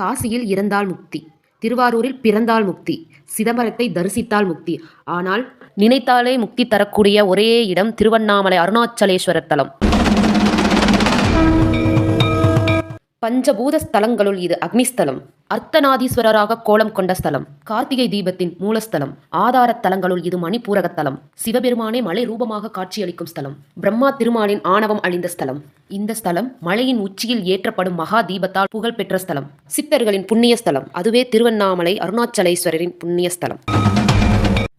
காசியில் இறந்தால் முக்தி திருவாரூரில் பிறந்தால் முக்தி சிதம்பரத்தை தரிசித்தால் முக்தி. ஆனால் நினைத்தாலே முக்தி தரக்கூடிய ஒரே இடம் திருவண்ணாமலை அருணாச்சலேஸ்வரர் தலம். பஞ்சபூத ஸ்தலங்களுள் இது அக்னிஸ்தலம். அர்த்தநாதீஸ்வரராக கோலம் கொண்ட ஸ்தலம். கார்த்திகை தீபத்தின் மூலஸ்தலம். ஆதார தலங்களுள் இது மணிப்பூரக தலம். சிவபெருமானே மலை ரூபமாக காட்சியளிக்கும் ஸ்தலம். பிரம்மா திருமாலின் ஆணவம் அழிந்த ஸ்தலம். இந்த ஸ்தலம் மலையின் உச்சியில் ஏற்றப்படும் மகா தீபத்தால் புகழ் பெற்ற ஸ்தலம். சித்தர்களின் புண்ணிய ஸ்தலம். அதுவே திருவண்ணாமலை அருணாச்சலேஸ்வரரின் புண்ணிய ஸ்தலம்.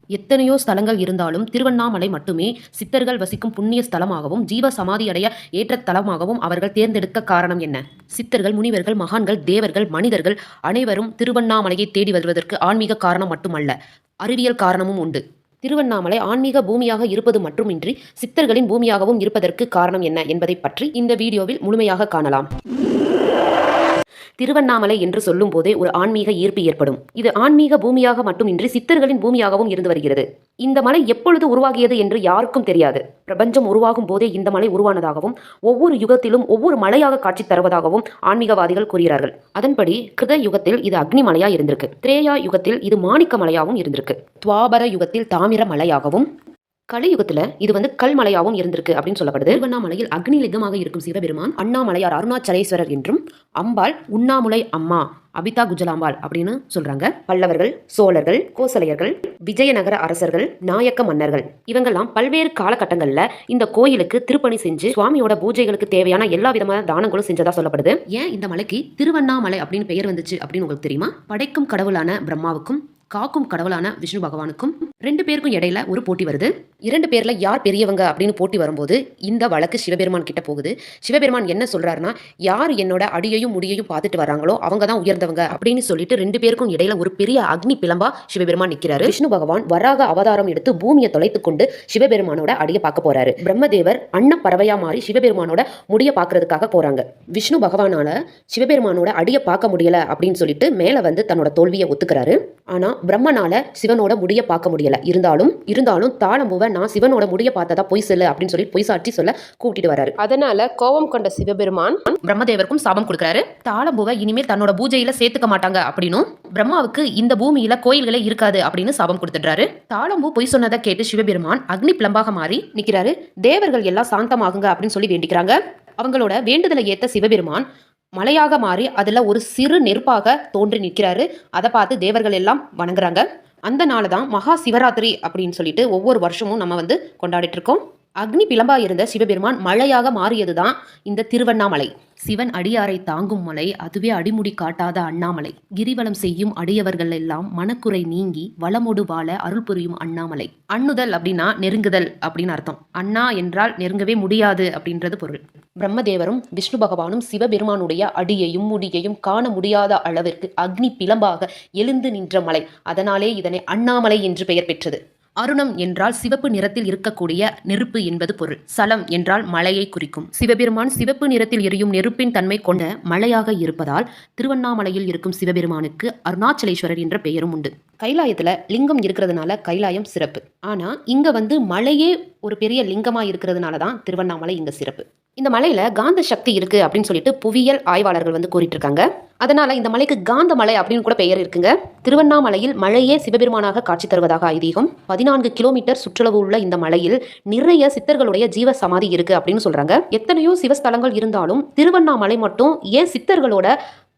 எத்தனையோ ஸ்தலங்கள் இருந்தாலும் திருவண்ணாமலை மட்டுமே சித்தர்கள் வசிக்கும் புண்ணிய ஸ்தலமாகவும் ஜீவ சமாதியடைய ஏற்ற தலமாகவும் அவர்கள் தேர்ந்தெடுக்க காரணம் என்ன? சித்தர்கள் முனிவர்கள் மகான்கள் தேவர்கள் மனிதர்கள் அனைவரும் திருவண்ணாமலையை தேடி வருவதற்கு ஆன்மீக காரணம் மட்டுமல்ல அறிவியல் காரணமும் உண்டு. திருவண்ணாமலை ஆன்மீக பூமியாக இருப்பது மட்டுமின்றி சித்தர்களின் பூமியாகவும் இருப்பதற்கு காரணம் என்ன என்பதை பற்றி இந்த வீடியோவில் முழுமையாக காணலாம். திருவண்ணாமலை என்று சொல்லும் போதே ஒரு ஆன்மீக ஈர்ப்பு ஏற்படும். இது ஆன்மீக பூமியாக மட்டுமின்றி சித்தர்களின் பூமியாகவும் இருந்து வருகிறது. இந்த மலை எப்பொழுது உருவாகியது என்று யாருக்கும் தெரியாது. பிரபஞ்சம் உருவாகும் போதே இந்த மலை உருவானதாகவும் ஒவ்வொரு யுகத்திலும் ஒவ்வொரு மலையாக காட்சி தருவதாகவும் ஆன்மீகவாதிகள் கூறுகிறார்கள். அதன்படி கிருத யுகத்தில் இது அக்னி மலையா இருந்திருக்கு. திரேயா யுகத்தில் இது மாணிக்க மலையாகவும் இருந்திருக்கு. துவாபர யுகத்தில் தாமிர மலையாகவும் கலியுகத்துல இது வந்து கல்மலையாகவும் இருந்திருக்கு அப்படின்னு சொல்லப்படுது. திருவண்ணாமலையில் அக்னி லிங்கமாக இருக்கும் சிவபெருமான் அண்ணாமலையார் அருணாச்சலேஸ்வரர் என்றும் அம்பாள் உண்ணாமுலை அம்மா அபிதா குஜலாம்பாள் அப்படின்னு சொல்றாங்க. பல்லவர்கள் சோழர்கள் கோசலையர்கள் விஜயநகர அரசர்கள் நாயக்க மன்னர்கள். இவங்கெல்லாம் பல்வேறு காலகட்டங்கள்ல இந்த கோயிலுக்கு திருப்பணி செஞ்சு சுவாமியோட பூஜைகளுக்கு தேவையான எல்லா விதமான தானங்களும் செஞ்சதா சொல்லப்படுது. ஏன் இந்த மலைக்கு திருவண்ணாமலை அப்படின்னு பெயர் வந்துச்சு அப்படின்னு உங்களுக்கு தெரியுமா? படைக்கும் கடவுளான பிரம்மாவுக்கும் காக்கும் கடவுளான விஷ்ணு பகவானுக்கும் ரெண்டு பேருக்கும் இடையில ஒரு போட்டி வருது. இரண்டு பேர்ல யார் பெரியவங்க அப்படின்னு போட்டி வரும்போது இந்த வழக்கு சிவபெருமான் கிட்ட போகுது. சிவபெருமான் என்ன சொல்றாருன்னா யார் என்னோட அடியையும் முடியையும் பார்த்துட்டு வராங்களோ அவங்க தான் உயர்ந்தவங்க அப்படின்னு சொல்லிட்டு ரெண்டு பேருக்கும் இடையில ஒரு பெரிய அக்னி பிளம்பா சிவபெருமான் நிற்கிறாரு விஷ்ணு பகவான் வராக அவதாரம் எடுத்து பூமியை தொலைத்து கொண்டு சிவபெருமானோட அடியை பார்க்க போறாரு. பிரம்மதேவர் அன்ன பறவையா மாறி சிவபெருமானோட முடிய பார்க்கறதுக்காக போறாங்க. விஷ்ணு பகவானால சிவபெருமானோட அடியை பார்க்க முடியல அப்படின்னு சொல்லிட்டு மேல வந்து தன்னோட தோல்வியை ஒத்துக்கிறாரு. ஆனா பிரம்மனால சிவனோட முடிய பார்க்க முடியல. இருந்தாலும் இருந்தாலும் தாளம்பூவை நான் சிவனோட முடிய பார்த்ததா பொய் சொல்லு அப்படின்னு சொல்லி பொய் சாட்சி சொல்ல கூட்டிட்டு வராரு. அதனால கோபம் கொண்ட சிவபெருமான் பிரம்மதேவருக்கும் சாபம் கொடுக்குறாரு. தாளம்பூவை இனிமேல் தன்னோட பூஜையில சேர்த்துக்க மாட்டாங்க அப்படின்னும் பிரம்மாவுக்கு இந்த பூமியில கோயில்களே இருக்காது அப்படின்னு சாபம் கொடுத்துடுறாரு. தாளம்பூ பொய் சொன்னதை கேட்டு சிவபெருமான் அக்னி பிளம்பாக மாறி நிக்கிறாரு. தேவர்கள் எல்லாம் சாந்தமாகுங்க அப்படின்னு சொல்லி வேண்டிக்கிறாங்க. அவங்களோட வேண்டுதலை ஏத்த சிவபெருமான் மலையாக மாறி அதில் ஒரு சிறு நெருப்பாக தோன்றி நிற்கிறாரு. அதை பார்த்து தேவர்கள் எல்லாம் வணங்குறாங்க. அந்த நாள் தான் மகா சிவராத்திரி அப்படின்னு சொல்லிட்டு ஒவ்வொரு வருஷமும் நம்ம வந்து கொண்டாடிட்டு இருக்கோம். அக்னி பிளம்பா இருந்த சிவபெருமான் மழையாக மாறியதுதான் இந்த திருவண்ணாமலை. சிவன் அடியாரை தாங்கும் மலை அதுவே அடிமுடி காட்டாத அண்ணாமலை. கிரிவலம் செய்யும் அடியவர்கள் எல்லாம் மனக்குறை நீங்கி வளமோடு வாழ அருள் புரியும் அண்ணாமலை. அண்ணுதல் அப்படின்னா நெருங்குதல் அப்படின்னு அர்த்தம். அண்ணா என்றால் நெருங்கவே முடியாது அப்படின்றது பொருள். பிரம்மதேவரும் விஷ்ணு பகவானும் சிவபெருமானுடைய அடியையும் முடியையும் காண முடியாத அளவிற்கு அக்னி பிளம்பாக எழுந்து நின்ற மலை. அதனாலே இதனை அண்ணாமலை என்று பெயர் பெற்றது. அருணம் என்றால் சிவப்பு நிறத்தில் இருக்கக்கூடிய நெருப்பு என்பது பொருள். சலம் என்றால் மலையை குறிக்கும். சிவபெருமான் சிவப்பு நிறத்தில் எரியும் நெருப்பின் தன்மை கொண்ட மலையாக இருப்பதால் திருவண்ணாமலையில் இருக்கும் சிவபெருமானுக்கு அருணாச்சலேஸ்வரர் என்ற பெயரும் உண்டு. கைலாயத்தில் லிங்கம் இருக்கிறதுனால கைலாயம் சிறப்பு. ஆனால் இங்கே வந்து மலையே ஒரு பெரிய லிங்கமாக இருக்கிறதுனால தான் திருவண்ணாமலை இங்கே சிறப்பு. இந்த மலையில் காந்த சக்தி இருக்குது அப்படின்னு சொல்லிட்டு புவியியல் ஆய்வாளர்கள் வந்து கூறிட்டு இருக்காங்க அதனால் இந்த மலைக்கு காந்த மலை அப்படின்னு கூட பெயர் இருக்குங்க. திருவண்ணாமலையில் மலையே சிவபெருமானாக காட்சி தருவதாக ஐதீகம். பதினான்கு கிலோமீட்டர் சுற்றளவு உள்ள இந்த மலையில் நிறைய சித்தர்களுடைய ஜீவ சமாதி இருக்குது அப்படின்னு சொல்கிறாங்க எத்தனையோ சிவஸ்தலங்கள் இருந்தாலும் திருவண்ணாமலை மட்டும் ஏன் சித்தர்களோட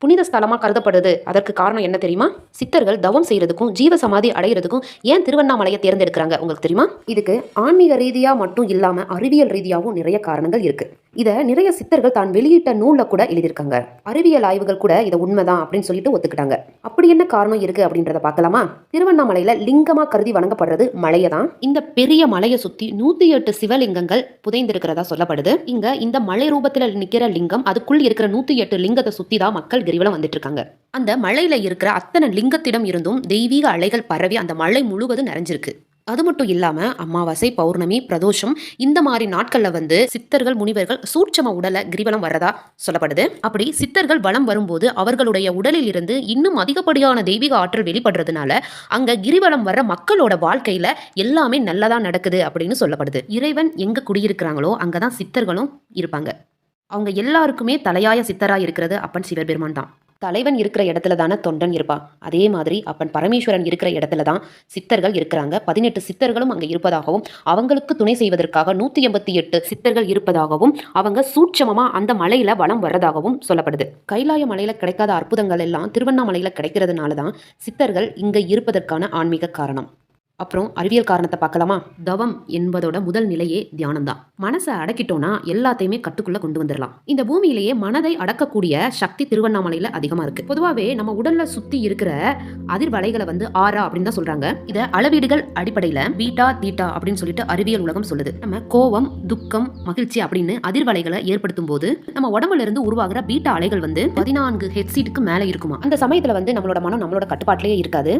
புனித ஸ்தலமாக கருதப்படுது. அதற்கு காரணம் என்ன தெரியுமா? சித்தர்கள் தவம் செய்யறதுக்கும் ஜீவ சமாதி அடையிறதுக்கும் ஏன் திருவண்ணாமலையை தேர்ந்தெடுக்கிறாங்க? உங்களுக்கு தெரியுமா? இதுக்கு ஆன்மீக ரீதியாக மட்டும் இல்லாமல் அறிவியல் ரீதியாகவும் நிறைய காரணங்கள் இருக்குது இதை நிறைய சித்தர்கள் தான் வெளியிட்ட நூலில் கூட எழுதியிருக்காங்க. அறிவியல் ஆய்வுகள் கூட இதை உண்மைதான் அப்படின்னு சொல்லிட்டு ஒத்துக்கிட்டாங்க. அப்படி என்ன காரணம் இருக்கு அப்படின்றத பார்க்கலாமா? திருவண்ணாமலையில லிங்கமா கருதி வணங்கப்படுறது மலையை தான் இந்த பெரிய மலையை சுத்தி நூத்தி எட்டு சிவலிங்கங்கள் புதைந்திருக்கிறதா சொல்லப்படுது. இங்க இந்த மலை ரூபத்தில் நிக்கிற லிங்கம் அதுக்குள் இருக்கிற நூத்தி எட்டு லிங்கத்தை சுத்தி தான் மக்கள் கிரிவலம் வந்துட்டு இருக்காங்க அந்த மலையில இருக்கிற அத்தனை லிங்கத்திடம் இருந்தும் தெய்வீக அலைகள் பரவி அந்த மலை முழுவதும் நிறைஞ்சிருக்கு. அது மட்டும் இல்லாம அமாவாசை பௌர்ணமி பிரதோஷம் இந்த மாதிரி நாட்கள்ல வந்து சித்தர்கள் முனிவர்கள் சூட்சம உடலை கிரிவலம் வர்றதா சொல்லப்படுது. அப்படி சித்தர்கள் வலம் வரும்போது அவர்களுடைய உடலில் இருந்து இன்னும் அதிகப்படியான தெய்வீக ஆற்றல் வெளிப்படுறதுனால அங்க கிரிவலம் வர்ற மக்களோட வாழ்க்கையில எல்லாமே நல்லதா நடக்குது அப்படின்னு சொல்லப்படுது. இறைவன் எங்க குடியிருக்கிறாங்களோ அங்கதான் சித்தர்களும் இருப்பாங்க. அவங்க எல்லாருக்குமே தலையாய சித்தராக இருக்கிறது அப்பன் சிவபெருமான் தான். தலைவன் இருக்கிற இடத்துல தானே தொண்டன் இருப்பா. அதே மாதிரி அப்பன் பரமேஸ்வரன் இருக்கிற இடத்துல தான் சித்தர்கள் இருக்கிறாங்க. பதினெட்டு சித்தர்களும் அங்கே இருப்பதாகவும் அவங்களுக்கு துணை செய்வதற்காக நூற்றி எண்பத்தி எட்டு சித்தர்கள் இருப்பதாகவும் அவங்க சூட்சமமாக அந்த மலையில் வளம் வர்றதாகவும் சொல்லப்படுது. கைலாய மலையில் கிடைக்காத அற்புதங்கள் எல்லாம் திருவண்ணாமலையில் கிடைக்கிறதுனால தான் சித்தர்கள் இங்கே இருப்பதற்கான ஆன்மீக காரணம். அப்புறம் அறிவியல் காரணத்தை பார்க்கலாமா? தவம் என்பதோட முதல் நிலையே தியானம் தான் மனசை அடக்கிட்டோம்னா எல்லாத்தையுமே கட்டுக்குள்ள கொண்டு வந்துடலாம். இந்த பூமியிலேயே மனதை அடக்கக்கூடிய சக்தி திருவண்ணாமலையில அதிகமா இருக்கு. பொதுவாகவே நம்ம உடல்ல சுத்தி இருக்கிற அதிர்வலைகளை வந்து ஆறா அப்படின்னு தான் சொல்றாங்க. இத அளவீடுகள் அடிப்படையில பீட்டா தீட்டா அப்படின்னு சொல்லிட்டு அறிவியல் உலகம் சொல்லுது. நம்ம கோவம் துக்கம் மகிழ்ச்சி அப்படின்னு அதிர்வலைகளை ஏற்படுத்தும் போது நம்ம உடம்புல இருந்து உருவாகிற பீட்டா அலைகள் வந்து பதினான்கு ஹெட்சீட்டுக்கு மேல இருக்குமா? அந்த சமயத்துல வந்து நம்மளோட மனம் நம்மளோட கட்டுப்பாட்டிலேயே இருக்காது.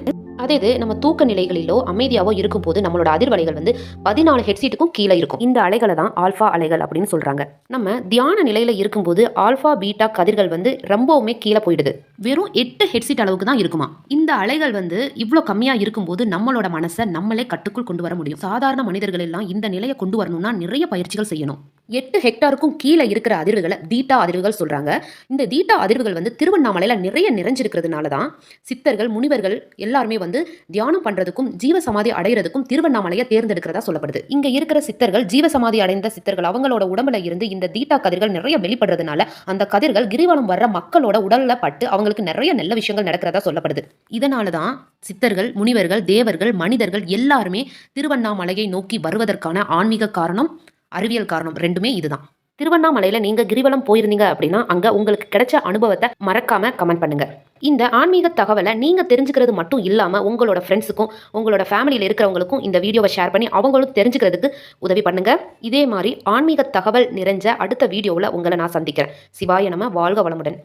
அதே இது நம்ம தூக்க நிலைகளிலோ அமைதியாவோ இருக்கும்போது நம்மளோட அதிர்வலைகள் வந்து பதினாலு ஹெட்சீட்டுக்கும் கீழே இருக்கும். இந்த அலைகளை தான் ஆல்ஃபா அலைகள் அப்படின்னு சொல்றாங்க. நம்ம தியான நிலையில இருக்கும்போது ஆல்ஃபா பீட்டா கதிர்கள் வந்து ரொம்பவுமே கீழே போயிடுது. வெறும் எட்டு ஹெட்சீட் அளவுக்கு தான் இருக்குமா? இந்த அலைகள் வந்து இவ்வளோ கம்மியா இருக்கும்போது நம்மளோட மனசை நம்மளே கட்டுக்குள் கொண்டு வர முடியும். சாதாரண மனிதர்கள் எல்லாம் இந்த நிலையை கொண்டு வரணும்னா நிறைய பயிற்சிகள் செய்யணும். எட்டு ஹெக்டாருக்கும் கீழே இருக்கிற அதிர்வுகளை தீட்டா அதிர்வுகள் சொல்கிறாங்க இந்த தீட்டா அதிர்வுகள் வந்து திருவண்ணாமலையில் நிறைய நிறைஞ்சிருக்கிறதுனால தான் சித்தர்கள் முனிவர்கள் எல்லாருமே வந்து தியானம் பண்ணுறதுக்கும் ஜீவ சமாதி அடைகிறதுக்கும் திருவண்ணாமலையை தேர்ந்தெடுக்கிறதா சொல்லப்படுது. இங்கே இருக்கிற சித்தர்கள் ஜீவ சமாதி அடைந்த சித்தர்கள் அவங்களோட உடம்புல இருந்து இந்த தீட்டா கதிர்கள் நிறைய வெளிப்படுறதுனால அந்த கதிர்கள் கிரிவலம் வர்ற மக்களோட உடலில் பட்டு அவங்களுக்கு நிறைய நல்ல விஷயங்கள் நடக்கிறதா சொல்லப்படுது. இதனால தான் சித்தர்கள் முனிவர்கள் தேவர்கள் மனிதர்கள் எல்லாருமே திருவண்ணாமலையை நோக்கி வருவதற்கான ஆன்மீக காரணம் அறிவியல் காரணம் ரெண்டுமே இதுதான். திருவண்ணாமலையில் நீங்கள் கிரிவலம் போயிருந்தீங்க அப்படின்னா அங்கே உங்களுக்கு கிடைச்ச அனுபவத்தை மறக்காம கமெண்ட் பண்ணுங்க. இந்த ஆன்மீக தகவலை நீங்கள் தெரிஞ்சுக்கிறது மட்டும் இல்லாமல் உங்களோட ஃப்ரெண்ட்ஸுக்கும் உங்களோட ஃபேமிலியில் இருக்கிறவங்களுக்கும் இந்த வீடியோவை ஷேர் பண்ணி அவங்களும் தெரிஞ்சுக்கிறதுக்கு உதவி பண்ணுங்க. இதே மாதிரி ஆன்மீக தகவல் நிறைஞ்ச அடுத்த வீடியோவில் உங்களை நான் சந்திக்கிறேன். சிவாய நம்ம வாழ்க வளமுடன்.